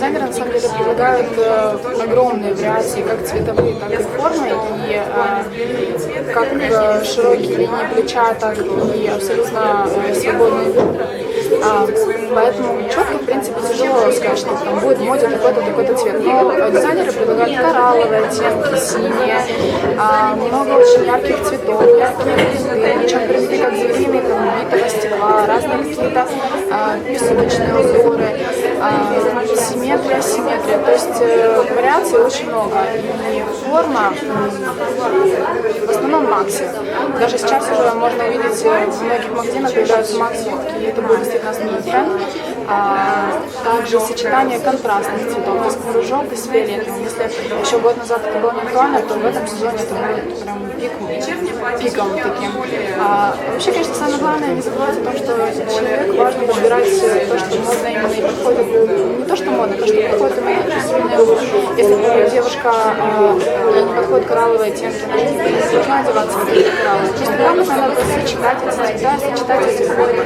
дизайнеры на самом деле предлагают э, огромные вариации, как цветовые, так и формы, и э, как э, широкие линии плеча, так и абсолютно э, свободные бедра. А, поэтому четко, в принципе, тяжело сказать, что там будет моде такой-то, такой-то цвет. Но дизайнеры предлагают коралловые оттенки, синие, а, много очень ярких цветов, яркие причем привели как звериные, там, битого стекла, разные какие-то а, песочные узоры, симметрия. То есть э, вариаций очень много. И форма в основном макси. Даже сейчас уже можно увидеть э, в многих магазинах появляются макси, и это будет действительно основной тренд. А, также сочетание контрастных цветов, то есть желтый с фиолетовым. Если еще год назад это было не актуально, то в этом сезоне это будет прям пик, пиком таким. А, вообще, конечно, самое главное не забывать о том, что человек важно подбирать то, что модно именно и подходит, не то, что к чувствительной Если, например, девушка а, не подходит коралловые оттенки, она не должна одеваться в коралловые. Просто грамотно надо сочетать сочетать эти формы.